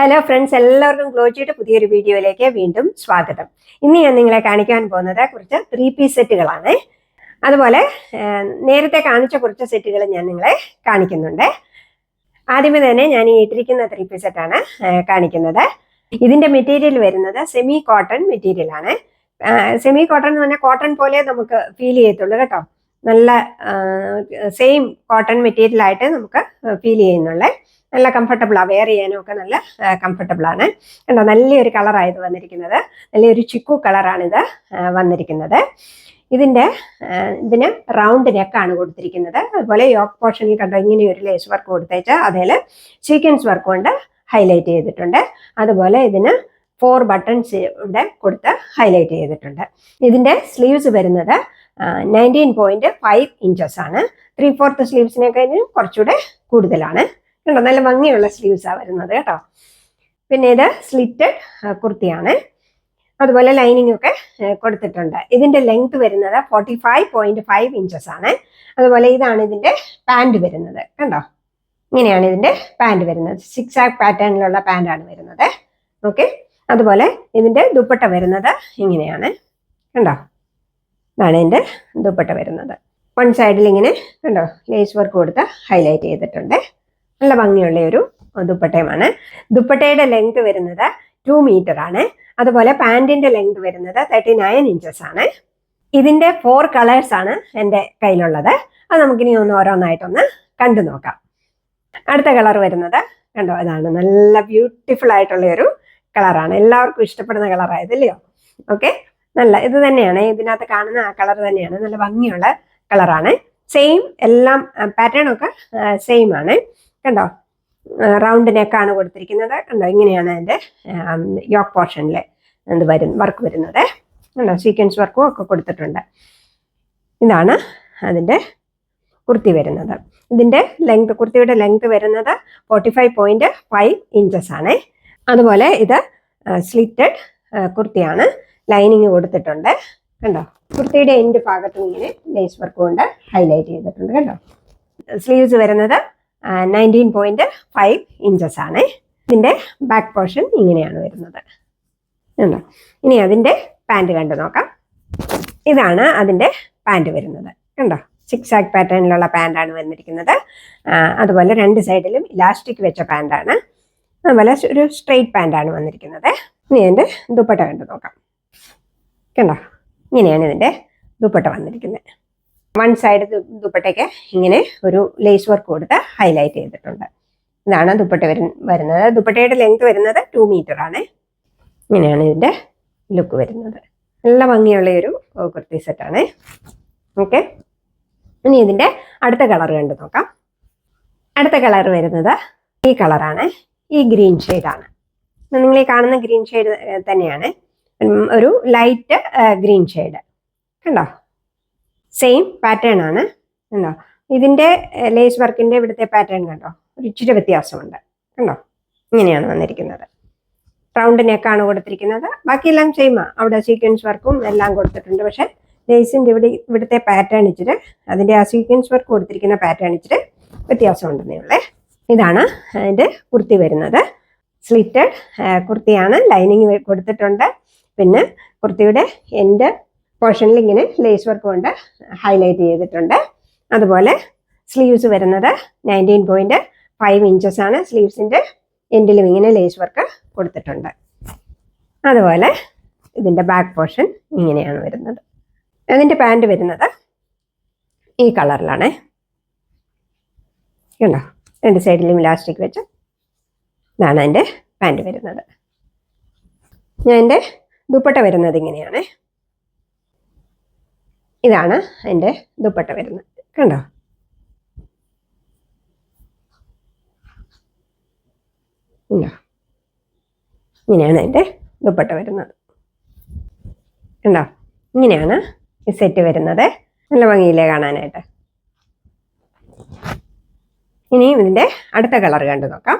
Hello friends എല്ലാവർക്കും ഗ്ലോജിയുടെ പുതിയൊരു വീഡിയോയിലേക്ക് വീണ്ടും സ്വാഗതം. ഇന്ന് ഞാൻ നിങ്ങളെ കാണിക്കാൻ പോകുന്നത് കുറച്ച് ത്രീ പീസ് സെറ്റുകളാണ് അതുപോലെ നേരത്തെ കാണിച്ച കുറച്ച് സെറ്റുകൾ ഞാൻ നിങ്ങളെ കാണിക്കുന്നുണ്ട്. ആദ്യമേ തന്നെ ഞാൻ ഈ ഇട്ടിരിക്കുന്ന ത്രീ പീസ് സെറ്റാണ് കാണിക്കുന്നത്. ഇതിന്റെ മെറ്റീരിയൽ വരുന്നത് സെമി കോട്ടൺ മെറ്റീരിയലാണ് സെമി കോട്ടൺ എന്ന് പറഞ്ഞാൽ കോട്ടൺ പോലെ നമുക്ക് ഫീൽ ചെയ്യത്തുള്ളൂ കേട്ടോ. നല്ല സെയിം കോട്ടൺ മെറ്റീരിയൽ ആയിട്ട് നമുക്ക് ഫീൽ ചെയ്യുന്നുള്ളേ. നല്ല കംഫർട്ടബിൾ ആണ് വെയർ ചെയ്യാനും ഒക്കെ നല്ല കംഫർട്ടബിൾ ആണ്. കണ്ടോ നല്ലൊരു കളറാണ് ഇത് വന്നിരിക്കുന്നത്. നല്ലൊരു ചിക്കു കളറാണിത് വന്നിരിക്കുന്നത്. ഇതിന്റെ ഇതിന് റൗണ്ട് നെക്കാണ് കൊടുത്തിരിക്കുന്നത്. അതുപോലെ യോക്ക് പോർഷനിൽ കണ്ടോ ഇങ്ങനെ ഒരു ലേസ് വർക്ക് കൊടുത്തേച്ച് അതിൽ സീക്വൻസ് വർക്ക് കൊണ്ട് ഹൈലൈറ്റ് ചെയ്തിട്ടുണ്ട്. അതുപോലെ ഇതിന് ഫോർ ബട്ടൺസ് ഇവിടെ കൊടുത്ത് ഹൈലൈറ്റ് ചെയ്തിട്ടുണ്ട്. ഇതിന്റെ സ്ലീവ്സ് വരുന്നത് നയന്റീൻ പോയിന്റ് ഫൈവ് ഇഞ്ചസ് ആണ്. ത്രീ ഫോർത്ത് സ്ലീവ്സിനെക്കാളും കുറച്ചുകൂടെ കൂടുതലാണ്. കണ്ടോ? നല്ല ഭംഗിയുള്ള സ്ലീവ്സാണ് വരുന്നത് കേട്ടോ. പിന്നെ ഇത് സ്ലിറ്റഡ് കുർത്തിയാണ്. അതുപോലെ ലൈനിങ് ഒക്കെ കൊടുത്തിട്ടുണ്ട്. ഇതിന്റെ ലെങ്ത് വരുന്നത് forty five point five inches ആണ്. അതുപോലെ ഇതാണ് ഇതിന്റെ പാന്റ് വരുന്നത്. കണ്ടോ? ഇങ്ങനെയാണ് ഇതിന്റെ പാന്റ് വരുന്നത്. സിക്സ് ആക് പാറ്റേണിലുള്ള പാന്റാണ് വരുന്നത്. ഓക്കെ അതുപോലെ ഇതിന്റെ ദുപ്പട്ട വരുന്നത് ഇങ്ങനെയാണ്. കണ്ടോ? ഇതാണ് ഇതിന്റെ ദുപ്പട്ട വരുന്നത്. വൺ സൈഡിൽ ഇങ്ങനെ കണ്ടോ? ലേസ് വർക്ക് കൊടുത്ത് ഹൈലൈറ്റ് ചെയ്തിട്ടുണ്ട്. നല്ല ഭംഗിയുള്ള ഒരു ദുപ്പട്ടയുമാണ്. ദുപ്പട്ടയുടെ ലെങ്ത് വരുന്നത് ടു മീറ്റർ ആണ്. അതുപോലെ പാന്റിന്റെ ലെങ്ത് വരുന്നത് തേർട്ടി നയൻ ഇഞ്ചസ് ആണ്. ഇതിന്റെ ഫോർ കളേഴ്സ് ആണ് എന്റെ കയ്യിലുള്ളത്. അത് നമുക്കിനി ഒന്ന് ഓരോന്നായിട്ടൊന്ന് കണ്ടു നോക്കാം. അടുത്ത കളർ വരുന്നത് കണ്ടോ? അതാണ് നല്ല ബ്യൂട്ടിഫുൾ ആയിട്ടുള്ള ഒരു കളറാണ് എല്ലാവർക്കും ഇഷ്ടപ്പെടുന്ന കളറായതല്ലയോ ഓക്കെ നല്ല ഇത് തന്നെയാണ്. ഇതിനകത്ത് കാണുന്ന ആ കളർ തന്നെയാണ്. നല്ല ഭംഗിയുള്ള കളറാണ് സെയിം എല്ലാം പാറ്റേൺ ഒക്കെ സെയിം ആണ്. കണ്ടോ? റൗണ്ട് നെക്കാണ് കൊടുത്തിരിക്കുന്നത്. കണ്ടോ? ഇങ്ങനെയാണ് അതിന്റെ യോക്ക് പോർഷനിൽ എന്ത് വരും വർക്ക് വരുന്നത്. കണ്ടോ? സീക്വൻസ് വർക്കും ഒക്കെ കൊടുത്തിട്ടുണ്ട്. ഇതാണ് അതിന്റെ കുർത്തി വരുന്നത്. ഇതിന്റെ ലെങ്ത് കുർത്തിയുടെ ലെങ്ത് വരുന്നത് forty five point five inches ആണ്. അതുപോലെ ഇത് സ്ലിറ്റഡ് കുർത്തിയാണ് ലൈനിങ് കൊടുത്തിട്ടുണ്ട്. കണ്ടോ? കുർത്തിയുടെ എൻഡ് ഭാഗത്തും ഇങ്ങനെ ലേസ് വർക്ക് കൊണ്ട് ഹൈലൈറ്റ് ചെയ്തിട്ടുണ്ട്. കണ്ടോ? സ്ലീവ്സ് വരുന്നത് നയന്റീൻ പോയിന്റ് ഫൈവ് ഇഞ്ചസ് ആണ്. ഇതിന്റെ ബാക്ക് പോർഷൻ ഇങ്ങനെയാണ് വരുന്നത്. കണ്ടോ? ഇനി അതിന്റെ പാന്റ് കണ്ടു നോക്കാം. ഇതാണ് അതിന്റെ പാന്റ് വരുന്നത്. കണ്ടോ? സിക്സ് ആക്ക് പാറ്റേണിലുള്ള പാന്റാണ് വന്നിരിക്കുന്നത്. അതുപോലെ രണ്ട് സൈഡിലും ഇലാസ്റ്റിക് വെച്ച പാന്റാണ് അതുപോലെ ഒരു സ്ട്രെയിറ്റ് പാന്റാണ് വന്നിരിക്കുന്നത്. ഇനി അതിന്റെ ദുപ്പട്ട കണ്ടു നോക്കാം. കണ്ടോ? ഇങ്ങനെയാണ് ഇതിന്റെ ദുപ്പട്ട വന്നിരിക്കുന്നത്. വൺ സൈഡ് ദുപ്പട്ടയ്ക്ക് ഇങ്ങനെ ഒരു ലേസ് വർക്ക് കൊടുത്ത് ഹൈലൈറ്റ് ചെയ്തിട്ടുണ്ട്. ഇതാണ് ദുപ്പട്ട വരു- വരുന്നത്. ദുപ്പട്ടയുടെ ലെങ്ത് വരുന്നത് ടു മീറ്റർ ആണ്. ഇങ്ങനെയാണ് ഇതിന്റെ ലുക്ക് വരുന്നത്. നല്ല ഭംഗിയുള്ള ഒരു കുർത്തി സെറ്റാണ് ഓക്കെ ഇനി ഇതിന്റെ അടുത്ത കളർ കണ്ടു നോക്കാം. അടുത്ത കളർ വരുന്നത് ഈ കളറാണ് ഈ ഗ്രീൻ ഷെയ്ഡാണ് നിങ്ങൾ ഈ കാണുന്ന ഗ്രീൻ ഷെയ്ഡ് തന്നെയാണ്. ഒരു ലൈറ്റ് ഗ്രീൻ ഷെയ്ഡ് കണ്ടോ? സെയിം പാറ്റേൺ ആണ്. കണ്ടോ? ഇതിന്റെ ലേസ് വർക്കിന്റെ ഇവിടുത്തെ പാറ്റേൺ കണ്ടോ? ഒരു ഇച്ചിരി വ്യത്യാസമുണ്ട്. കണ്ടോ? ഇങ്ങനെയാണ് വന്നിരിക്കുന്നത്. റൗണ്ട് കൊടുത്തിരിക്കുന്നത്. ബാക്കിയെല്ലാം സെയിമാണ് അവിടെ സീക്വൻസ് വർക്കും എല്ലാം കൊടുത്തിട്ടുണ്ട്. പക്ഷെ ലേസിന്റെ ഇവിടെ ഇവിടുത്തെ പാറ്റേൺ ഇച്ചിരി അതിന്റെ ആ സീക്വൻസ് വർക്ക് കൊടുത്തിരിക്കുന്ന പാറ്റേൺ ഇച്ചിരി വ്യത്യാസമുണ്ടെന്നേ ഉള്ളേ. ഇതാണ് അതിന്റെ കുർത്തി വരുന്നത്. സ്ലിറ്റഡ് കുർത്തിയാണ്. ലൈനിങ് കൊടുത്തിട്ടുണ്ട്. പിന്നെ കുർത്തിയുടെ എൻഡ് പോർഷനിൽ ഇങ്ങനെ ലേസ് വർക്ക് കൊണ്ട് ഹൈലൈറ്റ് ചെയ്തിട്ടുണ്ട്. അതുപോലെ സ്ലീവ്സ് വരുന്നത് നയന്റീൻ പോയിന്റ് ഫൈവ് ഇഞ്ചസ് ആണ്. സ്ലീവ്സിന്റെ എൻഡിലും ഇങ്ങനെ ലേസ് വർക്ക് കൊടുത്തിട്ടുണ്ട്. അതുപോലെ ഇതിന്റെ ബാക്ക് പോർഷൻ ഇങ്ങനെയാണ് വരുന്നത്. അതിന്റെ പാന്റ് വരുന്നത് ഈ കളറിലാണ്. കണ്ടോ? രണ്ട് സൈഡിലും ഇലാസ്റ്റിക് വെച്ച് ഇതാണ് അതിന്റെ പാന്റ് വരുന്നത്. ഞാൻ എന്റെ ദുപ്പട്ട വരുന്നത് ഇങ്ങനെയാണ്. ഇതാണ് എന്റെ ദുപ്പട്ട വരുന്നത്. കണ്ടോ? ഇങ്ങനെയാണ് എന്റെ ദുപ്പട്ട വരുന്നത്. കണ്ടോ? ഇങ്ങനെയാണ് ഈ സെറ്റ് വരുന്നത്. നല്ല ഭംഗിയില്ലേ കാണാനായിട്ട്? ഇനി ഇതിന്റെ അടുത്ത കളർ കണ്ടു നോക്കാം.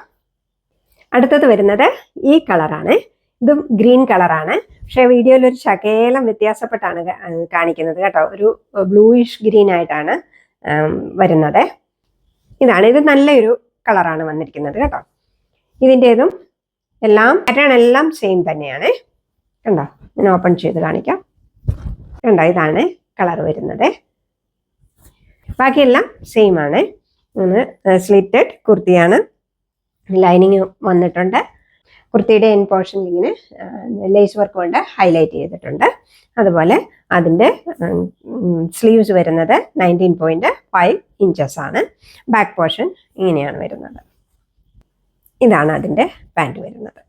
അടുത്തത് വരുന്നത് ഈ കളറാണ് ഇതും ഗ്രീൻ കളറാണ്. പക്ഷേ വീഡിയോയിൽ ഒരു ശകേലം വ്യത്യാസപ്പെട്ടാണ് കാണിക്കുന്നത് കേട്ടോ. ഒരു ബ്ലൂയിഷ് ഗ്രീൻ ആയിട്ടാണ് വരുന്നത്. ഇതാണ്. ഇത് നല്ലൊരു കളറാണ് വന്നിരിക്കുന്നത് കേട്ടോ. ഇതിന്റെതും എല്ലാം പാറ്റേൺ എല്ലാം സെയിം തന്നെയാണ്. കണ്ടോ? ഞാൻ ഓപ്പൺ ചെയ്ത് കാണിക്കാം. കണ്ടോ? ഇതാണ് കളർ വരുന്നത്. ബാക്കിയെല്ലാം സെയിം ആണ്. സ്ലിറ്റഡ് കുർത്തിയാണ്. ലൈനിങ് വന്നിട്ടുണ്ട്. കുർത്തിയുടെ എൻ പോർഷനിൽ ഇങ്ങനെ ലേസ് വർക്ക് കൊണ്ട് ഹൈലൈറ്റ് ചെയ്തിട്ടുണ്ട്. അതുപോലെ അതിന്റെ സ്ലീവ്സ് വരുന്നത് നയന്റീൻ പോയിന്റ് ഫൈവ് ഇഞ്ചസ് ആണ്. ബാക്ക് പോർഷൻ ഇങ്ങനെയാണ് വരുന്നത്. ഇതാണ് അതിന്റെ പാന്റ് വരുന്നത്.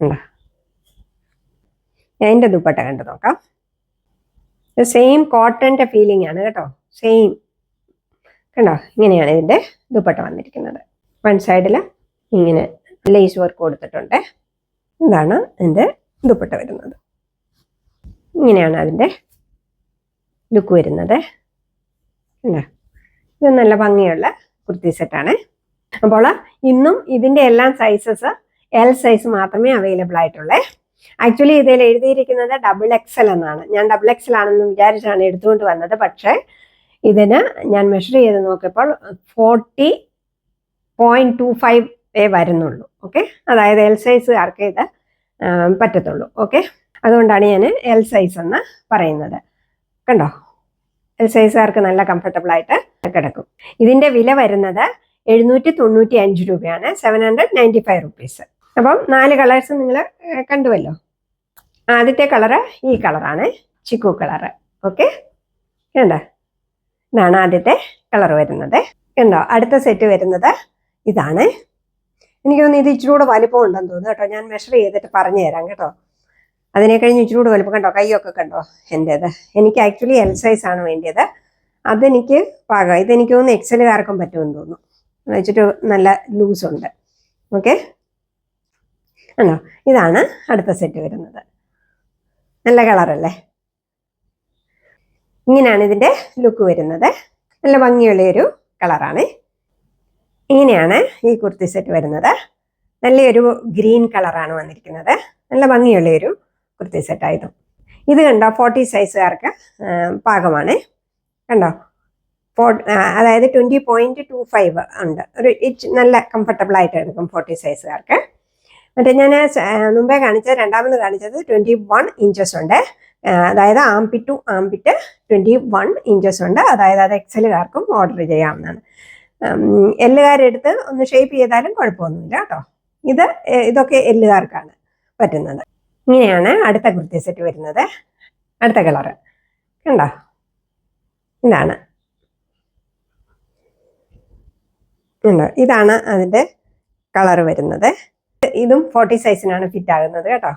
ഉണ്ടോ? അതിന്റെ ദുപ്പട്ട കണ്ടു നോക്കാം. സെയിം കോട്ടന്റെ ഫീലിംഗ് ആണ് കേട്ടോ. സെയിം കണ്ടോ? ഇങ്ങനെയാണ് ഇതിന്റെ ദുപ്പട്ട വന്നിരിക്കുന്നത്. വൺ സൈഡിൽ ഇങ്ങനെ ലേസ് വർക്ക് കൊടുത്തിട്ടുണ്ട്. ഇതാണ് ഇതിന്റെ ദുപ്പട്ട വരുന്നത്. ഇങ്ങനെയാണ് അതിന്റെ ലുക്ക് വരുന്നത്. ഇത് നല്ല ഭംഗിയുള്ള കുർത്തി സെറ്റാണ് അപ്പോൾ ഇന്നും ഇതിന്റെ എല്ലാം സൈസസ് എൽ സൈസ് മാത്രമേ അവൈലബിൾ ആയിട്ടുള്ളേ. ആക്ച്വലി ഇതിൽ എഴുതിയിരിക്കുന്നത് ഡബിൾ എക്സൽ എന്നാണ്. ഞാൻ ഡബിൾ എക്സൽ ആണെന്ന് വിചാരിച്ചാണ് എടുത്തുകൊണ്ട് വന്നത്. പക്ഷേ ഇതിന് ഞാൻ മെഷർ ചെയ്ത് നോക്കിയപ്പോൾ ഫോർട്ടി പോയിന്റ് ടു ഫൈവ് വരുന്നുള്ളൂ. ഓക്കെ? അതായത് എൽ സൈസുകാർക്ക് ഇത് ആ, പറ്റത്തുള്ളൂ. ഓക്കെ? അതുകൊണ്ടാണ് ഞാൻ എൽ സൈസ് എന്ന് പറയുന്നത്. കണ്ടോ? എൽ സൈസുകാർക്ക് നല്ല കംഫർട്ടബിൾ ആയിട്ട് കിടക്കും. ഇതിന്റെ വില വരുന്നത് എഴുന്നൂറ്റി തൊണ്ണൂറ്റി അഞ്ച് രൂപയാണ് seven hundred ninety five rupees അപ്പം നാല് കളേഴ്സ് നിങ്ങൾ കണ്ടുവല്ലോ? ആദ്യത്തെ കളറ് ഈ കളറാണ് ചിക്കു കളറ് ഓക്കെ? കണ്ടോ? ഇതാണ് ആദ്യത്തെ കളർ വരുന്നത്. കണ്ടോ? അടുത്ത സെറ്റ് വരുന്നത് ഇതാണ്. എനിക്ക് തോന്നുന്നു ഇത് ഇച്ചിരി കൂടെ വലിപ്പം ഉണ്ടെന്ന് തോന്നുന്നു കേട്ടോ. ഞാൻ മെഷർ ചെയ്തിട്ട് പറഞ്ഞു തരാം കേട്ടോ. അതിനെ കഴിഞ്ഞ് ഇച്ചിരി കൂടെ വലിപ്പം കണ്ടോ? കൈയൊക്കെ കണ്ടോ? എന്റേത് എനിക്ക് ആക്ച്വലി എൽ സൈസ് ആണ് വേണ്ടിയത്. അതെനിക്ക് പാകം. ഇതെനിക്ക് തോന്നുന്നു എക്സലുകാർക്കും പറ്റുമെന്ന് തോന്നുന്നു. എന്ന് വെച്ചിട്ട് നല്ല ലൂസ് ഉണ്ട്. ഓക്കെ ആണോ ഇതാണ് അടുത്ത സെറ്റ് വരുന്നത്. നല്ല കളറല്ലേ ഇങ്ങനെയാണ് ഇതിന്റെ ലുക്ക് വരുന്നത്. നല്ല ഭംഗിയുള്ള ഒരു കളറാണ് ഇങ്ങനെയാണ് ഈ കുർത്തി സെറ്റ് വരുന്നത്. നല്ലൊരു ഗ്രീൻ കളറാണ് വന്നിരിക്കുന്നത്. നല്ല ഭംഗിയുള്ള ഒരു കുർത്തി സെറ്റായിരുന്നു ഇത് കണ്ടോ ഫോർട്ടി സൈസുകാർക്ക് പാകമാണ്. കണ്ടോ? ഫോ അതായത് ട്വന്റി പോയിന്റ് ടു ഫൈവ് ഉണ്ട്. ഒരു ഇച്ച് നല്ല കംഫർട്ടബിൾ ആയിട്ട് എടുക്കും ഫോർട്ടി സൈസുകാർക്ക് മറ്റേ ഞാൻ മുമ്പേ കാണിച്ചത് രണ്ടാമത് കാണിച്ചത് ട്വന്റി വൺ ഇഞ്ചസ് ഉണ്ട്. അതായത് armpit to armpit twenty one inches ഉണ്ട്. അതായത് അത് എക്സലുകാർക്കും ഓർഡർ ചെയ്യാവുന്നതാണ്. എല്ലുകാരെടുത്ത് ഒന്ന് ഷേപ്പ് ചെയ്താലും കുഴപ്പമൊന്നുമില്ല കേട്ടോ. ഇത് ഇതൊക്കെ എല്ലുകാർക്കാണ് പറ്റുന്നത്. ഇങ്ങനെയാണ് അടുത്ത കുർത്തി സെറ്റ് വരുന്നത്. അടുത്ത കളറ് കണ്ടോ? ഇതാണ്. ഉണ്ടോ ഇതാണ് അതിന്റെ കളർ വരുന്നത്. ഇതും ഫോർട്ടി സൈസിനാണ് ഫിറ്റ് ആകുന്നത് കേട്ടോ.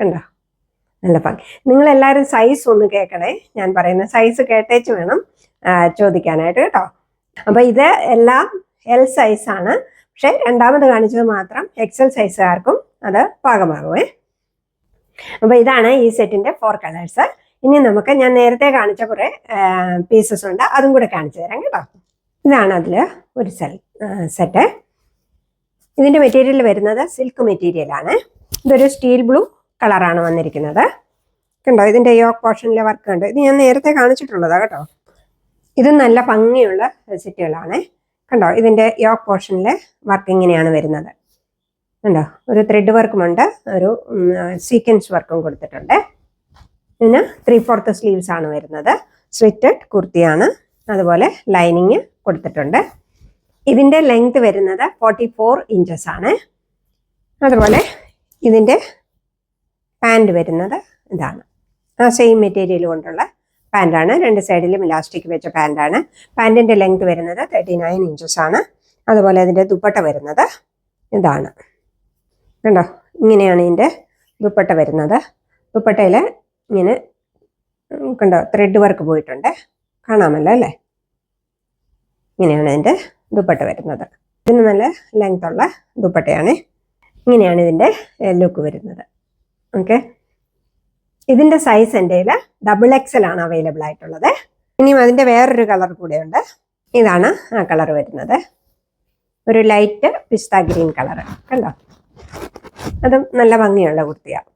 കണ്ടോ? നല്ല ഭംഗി. നിങ്ങൾ എല്ലാവരും സൈസ് ഒന്ന് കേൾക്കണേ. ഞാൻ പറയുന്ന സൈസ് കേട്ടേച്ച് വേണം ചോദിക്കാനായിട്ട് കേട്ടോ. അപ്പൊ ഇത് എല്ലാം എൽ ആണ്. പക്ഷെ രണ്ടാമത് കാണിച്ചത് മാത്രം എക്സൽ സൈസുകാർക്കും അത് പാകമാകുമേ. അപ്പൊ ഇതാണ് ഈ സെറ്റിന്റെ ഫോർ കളേഴ്സ് ഇനി നമുക്ക് ഞാൻ നേരത്തെ കാണിച്ച കുറെ പീസസ് ഉണ്ട്. അതും കൂടെ കാണിച്ചു തരാം കേട്ടോ. ഇതാണ് അതിൽ ഒരു സെൽ സെറ്റ് ഇതിന്റെ മെറ്റീരിയൽ വരുന്നത് സിൽക്ക് മെറ്റീരിയൽ ആണ്. ഇതൊരു സ്റ്റീൽ ബ്ലൂ കളറാണ് വന്നിരിക്കുന്നത്. കണ്ടോ? ഇതിന്റെ യോക്ക് പോർഷനിലെ വർക്ക് ഉണ്ട് ഇത് ഞാൻ നേരത്തെ കാണിച്ചിട്ടുള്ളതാ കേട്ടോ. ഇത് നല്ല ഭംഗിയുള്ള സെറ്റുകളാണ് കണ്ടോ ഇതിന്റെ യോക്ക് പോർഷനിലെ വർക്ക് ഇങ്ങനെയാണ് വരുന്നത്. കണ്ടോ ഒരു ത്രെഡ് വർക്കുമുണ്ട് ഒരു സീക്വൻസ് വർക്കും കൊടുത്തിട്ടുണ്ട്. ഇതിന് ത്രീ ഫോർത്ത് സ്ലീവ്സ് ആണ് വരുന്നത്. സ്വിറ്റഡ് കുർത്തിയാണ് അതുപോലെ ലൈനിങ് കൊടുത്തിട്ടുണ്ട്. ഇതിന്റെ ലെങ്ത് വരുന്നത് ഫോർട്ടി ഫോർ ഇഞ്ചസ് ആണ്. അതുപോലെ ഇതിന്റെ പാന്റ് വരുന്നത് ഇതാണ്. ആ സെയിം മെറ്റീരിയൽ കൊണ്ടുള്ള പാന്റാണ് രണ്ട് സൈഡിലും ഇലാസ്റ്റിക് വെച്ച പാന്റാണ് പാന്റിന്റെ ലെങ്ത് വരുന്നത് തേർട്ടി നയൻ ഇഞ്ചസ് ആണ്. അതുപോലെ അതിന്റെ ദുപ്പട്ട വരുന്നത് ഇതാണ്. കണ്ടോ? ഇങ്ങനെയാണ് ഇതിന്റെ ദുപ്പട്ട വരുന്നത്. ദുപ്പട്ടയിൽ ഇങ്ങനെ കണ്ടോ? ത്രെഡ് വർക്ക് പോയിട്ടുണ്ട്. കാണാമല്ലോ അല്ലേ? ഇങ്ങനെയാണ് ഇതിന്റെ ദുപ്പട്ട വരുന്നത്. ഇതിന് നല്ല ലെങ്ത്തുള്ള ദുപ്പട്ടയാണ്. ഇങ്ങനെയാണ് ഇതിന്റെ ലുക്ക് വരുന്നത്. ഓക്കെ ഇതിന്റെ സൈസ് എന്റെ ഡബിൾ എക്സൽ ആണ് അവൈലബിൾ ആയിട്ടുള്ളത്. ഇനിയും അതിന്റെ വേറൊരു കളർ കൂടെയുണ്ട് ഇതാണ് ആ കളർ വരുന്നത്. ഒരു ലൈറ്റ് പിസ്ത ഗ്രീൻ കളർ കണ്ടോ? അതും നല്ല ഭംഗിയുള്ള കുർത്തിയാണ്.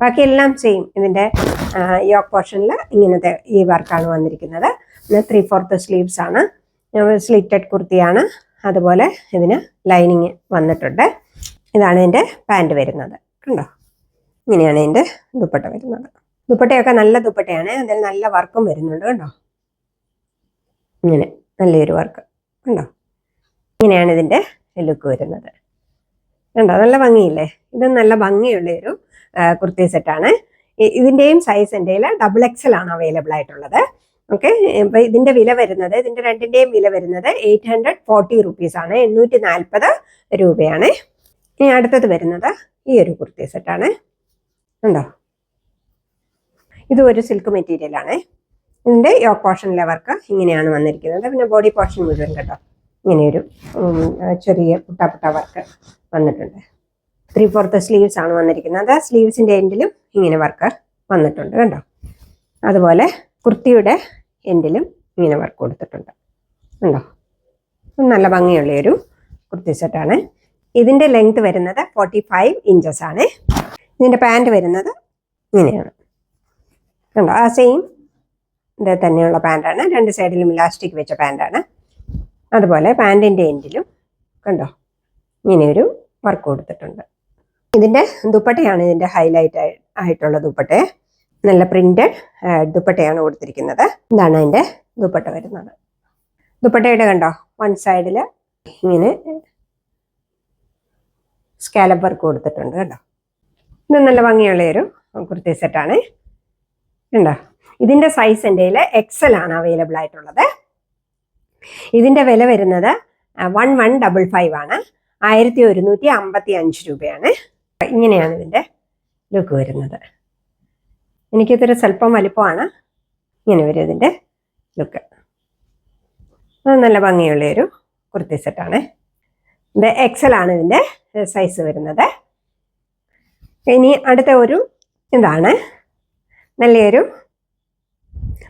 ബാക്കി എല്ലാം സെയിം ഇതിന്റെ യോക്ക് പോർഷനിൽ ഇങ്ങനത്തെ ഈ വർക്കാണ് വന്നിരിക്കുന്നത്. പിന്നെ ത്രീ ഫോർത്ത് സ്ലീവ്സ് ആണ്. സ്ലിറ്റഡ് കുർത്തിയാണ്. അതുപോലെ ഇതിന് ലൈനിങ് വന്നിട്ടുണ്ട്. ഇതാണ് ഇതിന്റെ പാന്റ് വരുന്നത്. കണ്ടോ? ഇങ്ങനെയാണ് ഇതിന്റെ ദുപ്പട്ട വരുന്നത്. ദുപ്പട്ടയൊക്കെ നല്ല ദുപ്പട്ടയാണ്. അതിൽ നല്ല വർക്കും വരുന്നുണ്ട് കേട്ടോ ഇങ്ങനെ നല്ലൊരു വർക്ക് കണ്ടോ? ഇങ്ങനെയാണ് ഇതിന്റെ ലുക്ക് വരുന്നത്. കണ്ടോ? നല്ല ഭംഗിയില്ലേ? ഇത് നല്ല ഭംഗിയുള്ള ഒരു കുർത്തി സെറ്റാണ് ഇതിന്റെയും സൈസ് എന്റെ ഡബിൾ എക്സൽ ആണ് അവൈലബിൾ ആയിട്ടുള്ളത്. ഓക്കെ ഇപ്പം ഇതിന്റെ വില വരുന്നത് ഇതിന്റെ രണ്ടിന്റെയും വില വരുന്നത് എയ്റ്റ് ഹൺഡ്രഡ് ഫോർട്ടി റുപ്പീസ് ആണ്. എണ്ണൂറ്റി നാൽപ്പത് രൂപയാണ്. ഇനി അടുത്തത് വരുന്നത് ഈ ഒരു കുർത്തി സെറ്റാണ് ഉണ്ടോ ഇത് ഒരു സിൽക്ക് മെറ്റീരിയൽ ആണ്. ഇതിന്റെ യോക്ക് പോർഷനിലെ വർക്ക് ഇങ്ങനെയാണ് വന്നിരിക്കുന്നത്. പിന്നെ ബോഡി പോർഷൻ മുഴുവൻ കേട്ടോ ഇങ്ങനെയൊരു ചെറിയ പുട്ട പുട്ട വർക്ക് വന്നിട്ടുണ്ട്. ത്രീ ഫോർത്ത് സ്ലീവ്സ് ആണ് വന്നിരിക്കുന്നത്. സ്ലീവ്സിന്റെ എൻഡിലും ഇങ്ങനെ വർക്ക് വന്നിട്ടുണ്ട് കേട്ടോ അതുപോലെ കുർത്തിയുടെ എൻഡിലും ഇങ്ങനെ വർക്ക് കൊടുത്തിട്ടുണ്ട്. ഉണ്ടോ നല്ല ഭംഗിയുള്ള ഒരു കുർത്തി സെറ്റാണ് ഇതിന്റെ ലെങ്ത് വരുന്നത് ഫോർട്ടി ഫൈവ് ഇഞ്ചസ് ആണ്. ഇതിന്റെ പാന്റ് വരുന്നത് ഇങ്ങനെയാണ്. കണ്ടോ? ആ സെയിം ഇത് തന്നെയുള്ള പാന്റാണ് രണ്ട് സൈഡിലും ഇലാസ്റ്റിക് വെച്ച പാന്റാണ് അതുപോലെ പാന്റിന്റെ എൻഡിലും കണ്ടോ? ഇങ്ങനെയൊരു വർക്ക് കൊടുത്തിട്ടുണ്ട്. ഇതിന്റെ ദുപ്പട്ടയാണ് ഇതിന്റെ ഹൈലൈറ്റ് ആയിട്ടുള്ള ദുപ്പട്ട. നല്ല പ്രിന്റഡ് ദുപ്പട്ടയാണ് കൊടുത്തിരിക്കുന്നത്. ഇതാണ് അതിന്റെ ദുപ്പട്ട വരുന്നത്. ദുപ്പട്ടയുടെ കണ്ടോ? വൺ സൈഡിൽ ഇങ്ങനെ സ്കാലപ്പ് വർക്ക് കൊടുത്തിട്ടുണ്ട് കേട്ടോ ഇത് നല്ല ഭംഗിയുള്ള ഒരു കുർത്തി സെറ്റാണ്. ഉണ്ടോ ഇതിന്റെ സൈസ് എന്റെ എക്സൽ ആണ് അവൈലബിൾ ആയിട്ടുള്ളത്. ഇതിന്റെ വില വരുന്നത് വൺ വൺ ഡബിൾ ഫൈവ് ആണ്. ആയിരത്തി ഒരുന്നൂറ്റി അമ്പത്തി അഞ്ച് രൂപയാണ്. ഇങ്ങനെയാണ് ഇതിന്റെ ലുക്ക് വരുന്നത്. എനിക്കിതൊരു സ്വല്പം വലിപ്പമാണ്. ഇങ്ങനെ വരും ഇതിന്റെ ലുക്ക് നല്ല ഭംഗിയുള്ള ഒരു കുർത്തി സെറ്റാണ്. ഇത് എക്സൽ ആണ് ഇതിന്റെ സൈസ് വരുന്നത്. ഇനി അടുത്ത ഒരു ഇതാണ്. നല്ലൊരു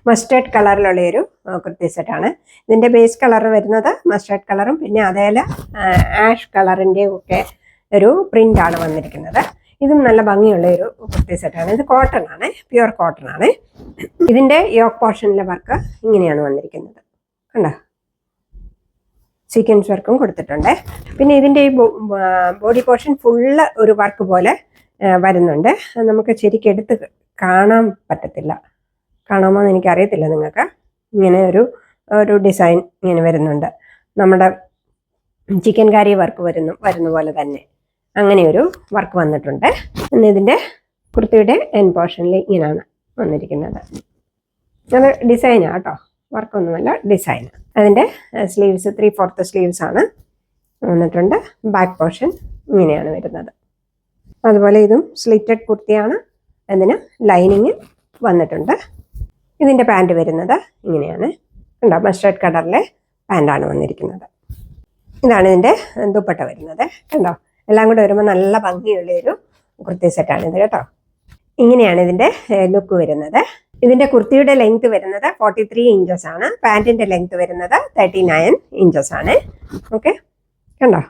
മസ്റ്റേർഡ് കളറിലുള്ള ഒരു കുർത്തി സെറ്റാണ് ഇതിന്റെ ബേസ് കളർ വരുന്നത് മസ്റ്റേർഡ് കളറും പിന്നെ അതേല ആഷ് കളറിന്റെയും ഒക്കെ ഒരു പ്രിന്റാണ് വന്നിരിക്കുന്നത്. ഇതും നല്ല ഭംഗിയുള്ള ഒരു കുർത്തി സെറ്റാണ് ഇത് കോട്ടൺ ആണ് പ്യുവർ കോട്ടൺ ആണ്. ഇതിന്റെ യോക്ക് പോർഷനിലെ വർക്ക് ഇങ്ങനെയാണ് വന്നിരിക്കുന്നത്. കണ്ടോ? സീക്വൻസ് വർക്കും കൊടുത്തിട്ടുണ്ട്. പിന്നെ ഇതിന്റെ ഈ ബോഡി പോർഷൻ ഫുള്ള് ഒരു വർക്ക് പോലെ വരുന്നുണ്ട്. നമുക്ക് ശരിക്കും എടുത്ത് കാണാൻ പറ്റത്തില്ല. കാണാമോ എന്ന് എനിക്കറിയത്തില്ല നിങ്ങൾക്ക്. ഇങ്ങനെ ഒരു ഒരു ഡിസൈൻ ഇങ്ങനെ വരുന്നുണ്ട്. നമ്മുടെ ചിക്കൻ കറി വർക്ക് വരുന്നു വരുന്ന പോലെ തന്നെ. അങ്ങനെ ഒരു വർക്ക് വന്നിട്ടുണ്ട്. ഇതിന്റെ കുർത്തിയുടെ എൻ പോർഷനിൽ ഇങ്ങനെയാണ് വന്നിരിക്കുന്നത്. അത് ഡിസൈനാണ് കേട്ടോ വർക്കൊന്നുമല്ല ഡിസൈൻ അതിന്റെ സ്ലീവ്സ് ത്രീ ഫോർത്ത് സ്ലീവ്സ് ആണ് വന്നിട്ടുണ്ട്. ബാക്ക് പോർഷൻ ഇങ്ങനെയാണ് വരുന്നത്. അതുപോലെ ഇതും സ്ലിറ്റഡ് കുർത്തിയാണ്. അതിന് ലൈനിങ് വന്നിട്ടുണ്ട്. ഇതിന്റെ പാന്റ് വരുന്നത് ഇങ്ങനെയാണ്. കണ്ടോ? മസ്റ്റേർഡ് കളറിലെ പാന്റാണ് വന്നിരിക്കുന്നത്. ഇതാണ് ഇതിന്റെ ദുപ്പട്ട വരുന്നത്. കണ്ടോ? എല്ലാം കൂടെ വരുമ്പോൾ നല്ല ഭംഗിയുള്ള ഒരു കുർത്തി സെറ്റാണ് ഇത് കേട്ടോ. ഇങ്ങനെയാണ് ഇതിന്റെ ലുക്ക് വരുന്നത്. ഇതിന്റെ കുർത്തിയുടെ ലെങ്ത് വരുന്നത് ഫോർട്ടി ത്രീ ഇഞ്ചസ് ആണ് പാന്റിന്റെ ലെങ്ത് വരുന്നത് തേർട്ടി നയൻ ഇഞ്ചസ് ആണ്. ഓക്കെ കണ്ടോ?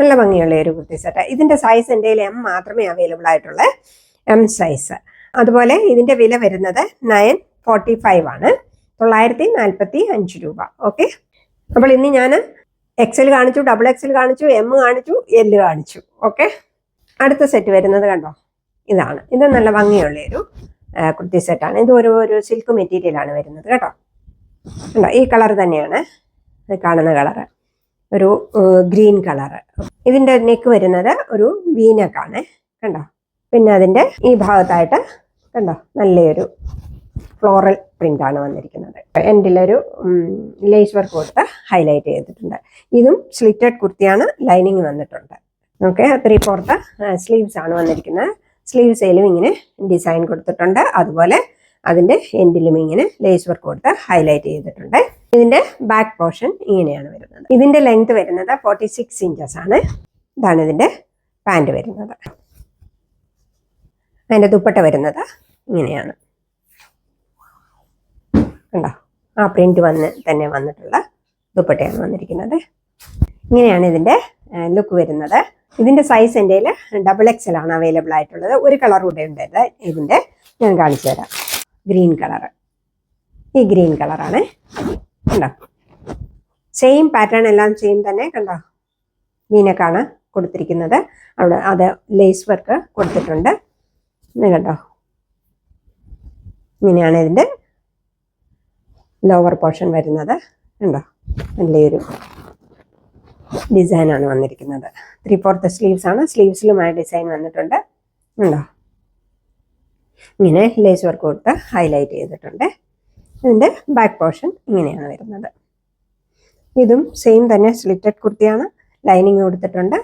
നല്ല ഭംഗിയുള്ള ഒരു കുർത്തി സെറ്റ് ഇതിന്റെ സൈസ് എന്റെ എം മാത്രമേ അവൈലബിൾ ആയിട്ടുള്ളൂ. എം സൈസ് അതുപോലെ ഇതിന്റെ വില വരുന്നത് നയൻ ഫോർട്ടി ഫൈവ് ആണ്. തൊള്ളായിരത്തി നാൽപ്പത്തി അഞ്ച് രൂപ. ഓക്കെ അപ്പോൾ ഇന്ന് ഞാൻ എക്സൽ കാണിച്ചു ഡബിൾ എക്സൽ കാണിച്ചു എം കാണിച്ചു എൽ കാണിച്ചു. ഓക്കെ അടുത്ത സെറ്റ് വരുന്നത് കണ്ടോ? ഇതാണ്. ഇത് നല്ല ഭംഗിയുള്ള ഒരു കുർത്തി സെറ്റാണ് ഇത് ഒരു ഒരു സിൽക്ക് മെറ്റീരിയലാണ് വരുന്നത് കേട്ടോ. കണ്ടോ? ഈ കളർ തന്നെയാണ്. കാണുന്ന കളറ്. ഒരു ഗ്രീൻ കളറ്. ഇതിന്റെ നെക്ക് വരുന്നത് ഒരു വീനക്കാണ്. കണ്ടോ? പിന്നെ അതിന്റെ ഈ ഭാഗത്തായിട്ട് കണ്ടോ? നല്ലൊരു ഫ്ലോറൽ പ്രിന്റ് ആണ് വന്നിരിക്കുന്നത്. എൻഡിലൊരു ലേസ് വർക്ക് കൊടുത്ത് ഹൈലൈറ്റ് ചെയ്തിട്ടുണ്ട്. ഇതും സ്ലിറ്റഡ് കുർത്തിയാണ് ലൈനിങ് വന്നിട്ടുണ്ട്. ഓക്കെ ത്രീ ഫോർത്ത് സ്ലീവ്സ് ആണ് വന്നിരിക്കുന്നത്. സ്ലീവ്സിലും ഇങ്ങനെ ഡിസൈൻ കൊടുത്തിട്ടുണ്ട്. അതുപോലെ അതിന്റെ എൻഡിലും ഇങ്ങനെ ലേസ് വർക്ക് കൊടുത്ത് ഹൈലൈറ്റ് ചെയ്തിട്ടുണ്ട്. ഇതിന്റെ ബാക്ക് പോർഷൻ ഇങ്ങനെയാണ് വരുന്നത്. ഇതിന്റെ ലെങ്ത് വരുന്നത് ഫോർട്ടി സിക്സ് ഇഞ്ചസ് ആണ്. ഇതാണ് ഇതിന്റെ പാന്റ് വരുന്നത്. അതിന്റെ ദുപ്പട്ട വരുന്നത് ഇങ്ങനെയാണ്. കണ്ടോ? ആ പ്രിന്റ് വന്ന് തന്നെ വന്നിട്ടുള്ള ദുപ്പട്ടയാണ് വന്നിരിക്കുന്നത്. ഇങ്ങനെയാണ് ഇതിന്റെ ലുക്ക് വരുന്നത്. ഇതിന്റെ സൈസ് എന്റെ ഡബിൾ എക്സ് എൽ ആണ് അവൈലബിൾ ആയിട്ടുള്ളത്. ഒരു കളർ കൂടെ ഉണ്ട് ഇതിന്റെ ഞാൻ കാണിച്ചു തരാം. ഗ്രീൻ കളർ ഈ ഗ്രീൻ കളറാണ് കണ്ടോ? സെയിം പാറ്റേൺ എല്ലാം സെയിം തന്നെ കണ്ടോ? മീനക്കാണ് കൊടുത്തിരിക്കുന്നത്. അവിടെ അത് ലേസ് വർക്ക് കൊടുത്തിട്ടുണ്ട്. കണ്ടോ? ഇങ്ങനെയാണ് ഇതിന്റെ ലോവർ പോർഷൻ വരുന്നത്. കണ്ടോ? നല്ലൊരു ഡിസൈനാണ് വന്നിരിക്കുന്നത്. ത്രീ ഫോർത്ത് സ്ലീവ്സ് ആണ്. സ്ലീവ്സിലുമായ ഡിസൈൻ വന്നിട്ടുണ്ട്. ഉണ്ടോ ഇങ്ങനെ ലേസ് വർക്ക് കൊടുത്ത് ഹൈലൈറ്റ് ചെയ്തിട്ടുണ്ട്. ഇതിന്റെ ബാക്ക് പോർഷൻ ഇങ്ങനെയാണ് വരുന്നത്. ഇതും സെയിം തന്നെ സ്ലിറ്റഡ് കുർത്തിയാണ്. ലൈനിങ് കൊടുത്തിട്ടുണ്ട്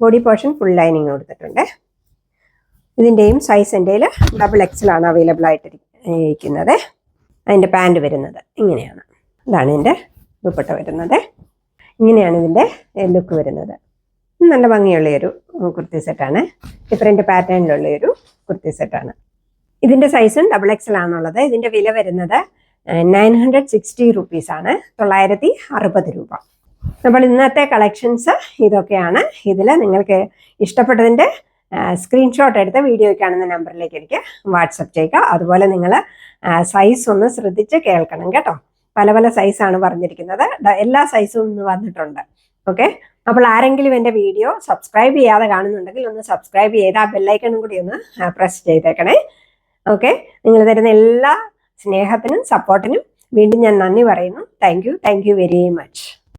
ബോഡി പോർഷൻ ഫുൾ ലൈനിങ് കൊടുത്തിട്ടുണ്ട് ഇതിന്റെയും സൈസ് എന്റെ ഡബിൾ എക്സലാണ് അവൈലബിൾ ആയിട്ടിരിക്കുന്നത്. അതിന്റെ പാന്റ് വരുന്നത് ഇങ്ങനെയാണ്. ഇതാണ് ഇതിന്റെ ദുപ്പട്ട വരുന്നത്. ഇങ്ങനെയാണ് ഇതിന്റെ ലുക്ക് വരുന്നത്. നല്ല ഭംഗിയുള്ളൊരു കുർത്തി സെറ്റാണ് ഡിഫറെന്റ് പാറ്റേണിലുള്ളൊരു കുർത്തി സെറ്റാണ് ഇതിന്റെ സൈസും ഡബിൾ എക്സൽ ആണുള്ളത് ഇതിന്റെ വില വരുന്നത് നയൻ ഹൺഡ്രഡ് സിക്സ്റ്റി റുപ്പീസാണ് തൊള്ളായിരത്തി അറുപത് രൂപ. നമ്മൾ ഇന്നത്തെ കളക്ഷൻസ് ഇതൊക്കെയാണ്. ഇതിൽ നിങ്ങൾക്ക് ഇഷ്ടപ്പെട്ടതിന്റെ സ്ക്രീൻഷോട്ട് എടുത്ത് വീഡിയോ കാണുന്ന നമ്പറിലേക്ക് എനിക്ക് വാട്സപ്പ് ചെയ്യുക അതുപോലെ നിങ്ങൾ സൈസ് ഒന്ന് ശ്രദ്ധിച്ച് കേൾക്കണം കേട്ടോ. പല പല സൈസാണ് പറഞ്ഞിരിക്കുന്നത്. എല്ലാ സൈസും ഇന്ന് വന്നിട്ടുണ്ട്. ഓക്കെ? അപ്പോൾ ആരെങ്കിലും എന്റെ വീഡിയോ സബ്സ്ക്രൈബ് ചെയ്യാതെ കാണുന്നുണ്ടെങ്കിൽ ഒന്ന് സബ്സ്ക്രൈബ് ചെയ്ത് ആ ബെല്ലൈക്കണും കൂടി ഒന്ന് പ്രസ് ചെയ്തേക്കണേ. ഓക്കെ? നിങ്ങൾ തരുന്ന എല്ലാ സ്നേഹത്തിനും സപ്പോർട്ടിനും വീണ്ടും ഞാൻ നന്ദി പറയുന്നു. Thank you thank you very much